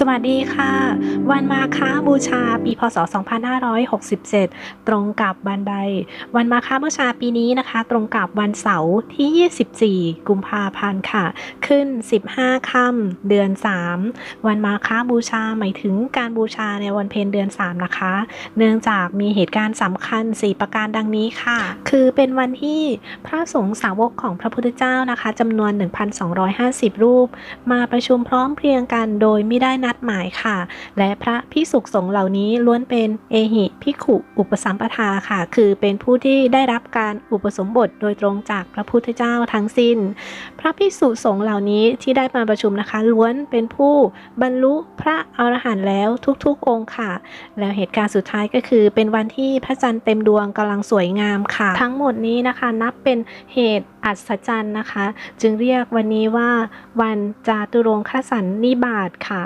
สวัสดีค่ะ วันมาฆบูชาปีพศ 2567 ตรงกับวันใดวันมาฆบูชาปีนี้นะคะ ตรงกับวันเสาร์ที่ 24 กุมภาพันธ์ค่ะ ขึ้น 15 ค่ำเดือน 3 วันมาฆบูชาหมายถึงการบูชาในวันเพ็ญเดือน 3 นะคะ เนื่องจากมีเหตุการณ์สำคัญ 4 ประการดังนี้ค่ะ คือเป็นวันที่พระสงฆ์สาวกของพระพุทธเจ้านะคะจำนวน 1,250 รูป มาประชุมพร้อมเพรียงกันโดยไม่ได้นัดหมายค่ะ และพระพิสุกสงฆ์เหล่านี้ล้วนเป็นเอหิพิขุอุปสัมปทาค่ะ คือเป็นผู้ที่ได้รับการอุปสมบทโดยตรงจากพระพุทธเจ้าทั้งสิ้น พระพิสุสงฆ์เหล่านี้ที่ได้มาประชุมนะคะ ล้วนเป็นผู้บรรลุพระอรหันต์แล้วทุกๆองค์ค่ะ แล้วเหตุการณ์สุดท้ายก็คือ เป็นวันที่พระจันทร์เต็มดวงกำลังสวยงามค่ะ ทั้งหมดนี้นะคะนับเป็นเหตุอัศจรรย์นะคะ จึงเรียกวันนี้ว่า วันจาตุรงคสันนิบาตค่ะ